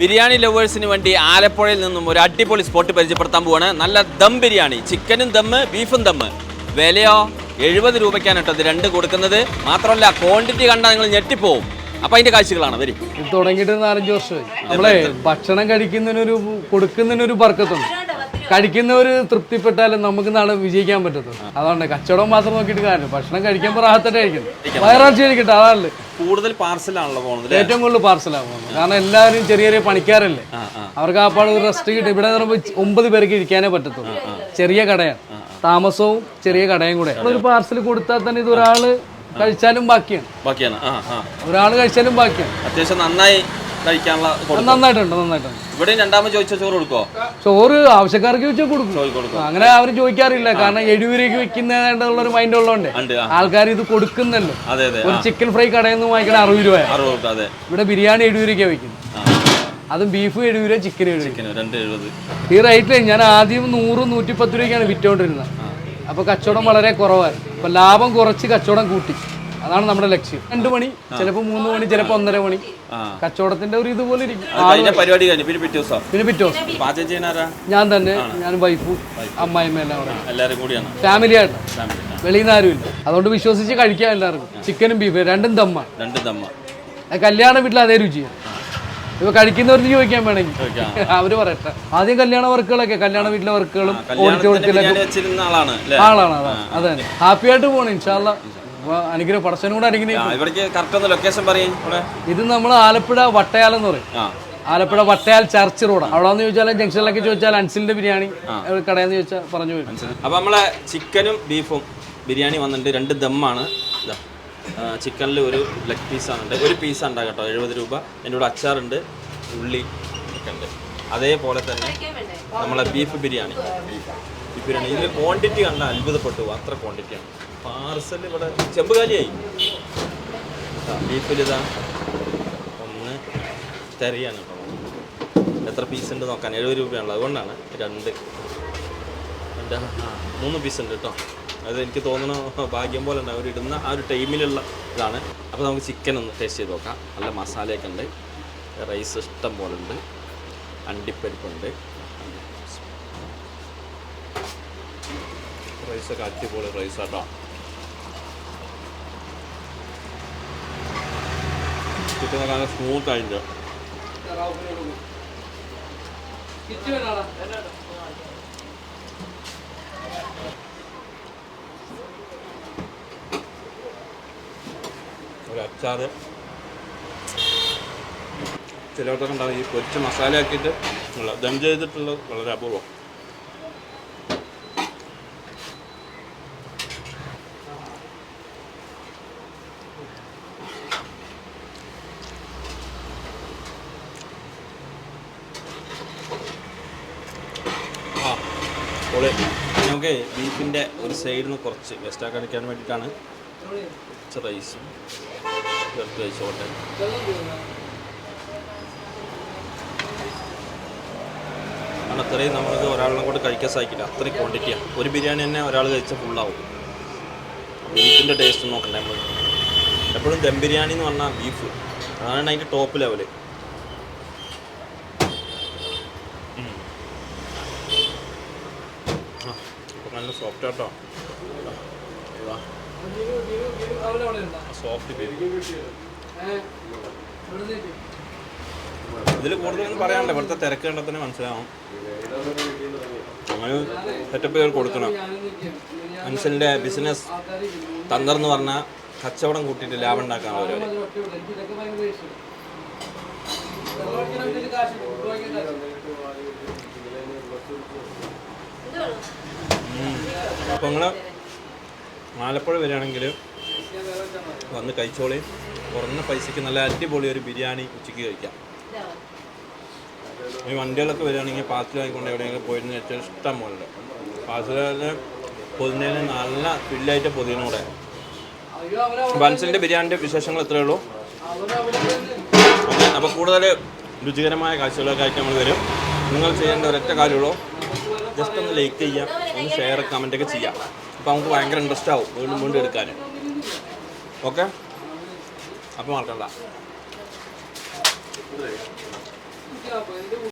ബിരിയാണി ലവേഴ്സിന് വേണ്ടി ആലപ്പുഴയിൽ നിന്നും ഒരു അടിപൊളി സ്പോട്ട് പരിചയപ്പെടുത്താൻ പോവാണ്. നല്ല ദം ബിരിയാണി ചിക്കനും ദമ്മ് ബീഫും ദമ്മ് വിലയോ എഴുപത് രൂപയ്ക്കാണ് കേട്ടോ ഇത് രണ്ട് കൊടുക്കുന്നത്. മാത്രമല്ല ക്വാണ്ടിറ്റി കണ്ടാൽ നിങ്ങൾ ഞെട്ടിപ്പോവും. അപ്പൊ അതിന്റെ കാഴ്ചകളാണ് വരും. തുടങ്ങിയിട്ട് നാലഞ്ച് വർഷമായി. നമ്മളെ ഭക്ഷണം കഴിക്കുന്നതിനൊരു കൊടുക്കുന്നതിനൊരു ബർക്കത്തുണ്ട്. കഴിക്കുന്നവര് തൃപ്തിപ്പെട്ടാലും നമുക്ക് നാളെ വിജയിക്കാൻ പറ്റത്തുള്ളൂ. അതാണ് കച്ചവടം മാത്രം നോക്കിയിട്ട് കാര്യമില്ല. ഭക്ഷണം കഴിക്കാൻ റാഹത്തന്നെ കഴിക്കുന്നു വയറാഴ്ച കഴിക്കട്ടെ അതാണ് കൂടുതൽ പാർസലാണല്ലോ പോകുന്നത് ഏറ്റവും കൂടുതൽ പാർസലാണ് പോകുന്നത്. കാരണം എല്ലാവരും ചെറിയ ചെറിയ പണിക്കാരല്ലേ. അവർക്ക് ആ പാട് റെസ്റ്റ് കിട്ടും. ഇവിടെ ഒമ്പത് പേർക്ക് ഇരിക്കാനേ പറ്റത്തുള്ളൂ. ചെറിയ കടയാണ്. താമസവും ചെറിയ കടയും കൂടെ. ഒരു പാർസൽ കൊടുത്താൽ തന്നെ ഇത് ഒരാൾ കഴിച്ചാലും ബാക്കിയാണ്. ബാക്കിയാണ്. ഒരാൾ കഴിച്ചാലും ബാക്കിയാണ്. അത്യാവശ്യം നന്നായി കഴിക്കാനുള്ള അത് കൊടുക്കും. നന്നായിട്ടുണ്ട് നന്നായിട്ടുണ്ട്. ഇവിടെ രണ്ടാമത് ചോദിച്ച ചോറ് കൊടുക്കോ? ചോറ് ആവശ്യക്കാർക്ക് വെച്ചാൽ കൊടുക്കും. അങ്ങനെ അവർ ചോദിക്കാറില്ല. കാരണം എഴുപൂരയ്ക്ക് വെക്കുന്നതായിട്ടുള്ള ഒരു മൈൻഡ് ഉള്ളതുകൊണ്ട് ആൾക്കാർ ഇത് കൊടുക്കുന്നല്ലോ. ഒരു ചിക്കൻ ഫ്രൈ കടയിൽ നിന്ന് വാങ്ങിക്കണ അറുപത് രൂപ ഇവിടെ ബിരിയാണി എഴുപൂരയ്ക്കാണ് വെക്കുന്നത്. ആ. അതും ബീഫ് എഴുപത് രൂപ ചിക്കൻ എഴുപത് രൂപ. ഈ റേറ്റിൽ ഞാൻ ആദ്യം നൂറ് നൂറ്റിപ്പത്ത് രൂപയ്ക്കാണ് വിറ്റോണ്ടിരുന്നത്. അപ്പോൾ കച്ചവടം വളരെ കുറവായിരുന്നു. അപ്പോൾ ലാഭം കുറച്ച് കച്ചവടം കൂട്ടി. അതാണ് നമ്മുടെ ലക്ഷ്യം. രണ്ടു മണി ചിലപ്പോ മൂന്ന് മണി ചിലപ്പോ ഒന്നര മണി. കച്ചവടത്തിന്റെ ഒരു ഇതുപോലെ ഇരിക്കും. പരിപാടി കഴിഞ്ഞു. പിന്നെ പിറ്റേ ദിവസം? പിന്നെ പിറ്റേ ദിവസം. പാചകം ചെയ്യാനാരാ ഞാൻ തന്നെ ഞാൻ വൈഫും അമ്മായിമ്മ എല്ലാം എല്ലാവരും കൂടിയാണ്. ഫാമിലി ആയിട്ട്. വെളിയിൽ നിന്ന് ആരുമില്ല. അതുകൊണ്ട് വിശ്വസിച്ച് കഴിക്കാൻ എല്ലാവർക്കും. ചിക്കനും ബീഫ് രണ്ടും ദമ്മാണ് രണ്ടും ദമ്മ. അത് കല്യാണ വീട്ടിൽ അതേ രുചിയാണ് ഇപ്പൊ കഴിക്കുന്നവർക്ക് ചോദിക്കാൻ വേണമെങ്കിൽ. അവർ പറയട്ടെ. ആദ്യം കല്യാണ വർക്കുകളൊക്കെ കല്യാണ വീട്ടിലെ വർക്കുകളും ഓഡിറ്റോറിയത്തിലൊക്കെ ആളാണ് അതാണ് അതെ ഹാപ്പി ആയിട്ട് പോകണം ഇൻഷാല്ല അനുഗ്രഹം പടച്ചനും കൂടെ അനുഗ്രഹിക്കും. ഇവിടേക്ക് കറക്റ്റ് ലൊക്കേഷൻ പറയും ഇത് നമ്മൾ ആലപ്പുഴ വട്ടയാലം എന്ന് പറയും. ആ. Alappuzha Vattayal church road. അവിടെ ചോദിച്ചാൽ ജംഗ്ഷനിലൊക്കെ ചോദിച്ചാൽ അൻസിലിന്റെ ബിരിയാണി കടയെന്ന് ചോദിച്ചാൽ പറഞ്ഞു വരും. അപ്പൊ നമ്മളെ ചിക്കനും ബീഫും ബിരിയാണി വന്നിട്ടുണ്ട് രണ്ട് ദമ്മാണ്. ചിക്കനിൽ ഒരു ലെഗ് പീസ് ആണ് ഒരു പീസ് ഉണ്ടാകും കേട്ടോ എഴുപത് രൂപ. എന്റെ കൂടെ അച്ചാറുണ്ട് ഉള്ളി ഒക്കെ ഉണ്ട്. അതേപോലെ തന്നെ നമ്മളെ ബീഫ് ബിരിയാണി. ബിരിയാണി ഇതിൽ ക്വാണ്ടിറ്റി കണ്ടാൽ അത്ഭുതപ്പെട്ടു. അത്ര ക്വാണ്ടിറ്റിയാണ് പാർസൽ ഇവിടെ ചെമ്പ് കാലിയായി ബീഫിൽ ഇതാ ഒന്ന് തെരയാണ് കേട്ടോ. എത്ര പീസ് ഉണ്ട് നോക്കാൻ? എഴുപത് രൂപയാണല്ലോ. അതുകൊണ്ടാണ് രണ്ട്. എന്റെ മൂന്ന് പീസ് ഉണ്ട് കേട്ടോ. അത് എനിക്ക് തോന്നണ ഭാഗ്യം പോലെ ഉണ്ട്. അവരിടുന്ന ആ ഒരു ടൈമിലുള്ള ഇതാണ്. അപ്പോൾ നമുക്ക് ചിക്കൻ ഒന്ന് ടേസ്റ്റ് ചെയ്ത് നോക്കാം. നല്ല മസാലയൊക്കെ ഉണ്ട്. റൈസ് ഇഷ്ടം പോലെ ഉണ്ട്. അണ്ടിപ്പരിപ്പുണ്ട്. റൈസൊക്കെ അടിപൊളി റൈസ് കേട്ടോ ചിക്കൻ നല്ല സ്മൂത്ത് ആയിട്ട് ഒരു അച്ചാറ്. ചിലവർക്കൊക്കെ ഉണ്ടാവും ഈ പൊരിച്ച് മസാല ആക്കിയിട്ട് ദം ചെയ്തിട്ടുള്ളത് വളരെ അപൂർവം. പൊളി നമുക്ക് ബീഫിന്റെ ഒരു സൈഡിൽ നിന്ന് കുറച്ച് വേസ്റ്റാക്കി അടിക്കാൻ വേണ്ടിയിട്ടാണ് കുറച്ച് റൈസും ചേർത്ത് വെച്ചോട്ടെ. കാരണം അത്രയും നമ്മൾക്ക് ഒരാളിനെ കൊണ്ട് കഴിക്കാൻ സാധിക്കില്ല. അത്രയും ക്വാണ്ടിറ്റിയാണ് ഒരു ബിരിയാണി തന്നെ ഒരാൾ കഴിച്ചാൽ ഫുള്ളാവും ബീഫിന്റെ ടേസ്റ്റ് നോക്കണ്ടേ നമ്മൾ എപ്പോഴും ദം ബിരിയാണി എന്ന് പറഞ്ഞാൽ ബീഫ് അതാണ് അതിന്റെ ടോപ്പ് ലെവൽ നല്ല സോഫ്റ്റ് ആട്ടോ. ഇതിൽ കൂടുതലൊന്നും പറയാനില്ല. ഇവിടുത്തെ തിരക്ക് കണ്ടാൽ തന്നെ മനസ്സിലാവും. അങ്ങനെ സെറ്റപ്പ് ചെയ്ത് കൊടുക്കണം. മനുഷ്യന്റെ ബിസിനസ് തന്ത്രം എന്ന് പറഞ്ഞാൽ കച്ചവടം കൂട്ടിയിട്ട് ലാഭം ഉണ്ടാക്കാനുള്ള പരിപാടി അപ്പോൾ നിങ്ങൾ ആലപ്പുഴ വരികയാണെങ്കിൽ വന്ന് കഴിച്ചോളി. കുറഞ്ഞ പൈസയ്ക്ക് നല്ല അടിപൊളി ഒരു ബിരിയാണി ഉച്ചയ്ക്ക് കഴിക്കാം. ഈ വണ്ടികളൊക്കെ വരികയാണെങ്കിൽ പാർസൽ ആയിക്കൊണ്ട് എവിടെയെങ്കിലും പോയിരുന്നു വെച്ചാൽ ഇഷ്ടം പോലെ പാർസലിൽ പൊതിനേന് നല്ല ഫില്ലായിട്ട് പൊതിനൂടെ ബൻസിന്റെ ബിരിയാണിന്റെ വിശേഷങ്ങൾ ഇത്രയേ ഉള്ളൂ. അപ്പോൾ കൂടുതൽ രുചികരമായ കാഴ്ചകളൊക്കെ ആയിട്ട് നമ്മൾ വരും. നിങ്ങൾ ചെയ്യേണ്ട ഒരൊറ്റ കാര്യമുള്ളൂ. ജസ്റ്റ് ഒന്ന് ലൈക്ക് ചെയ്യുക ഒന്ന് ഷെയർ കമന്റ് ഒക്കെ ചെയ്യാം. അപ്പോൾ നമുക്ക് ഭയങ്കര ഇൻട്രസ്റ്റ് ആവും വീണ്ടും വീണ്ടും എടുക്കാൻ ഓക്കെ അപ്പോൾ മറക്കണ്ട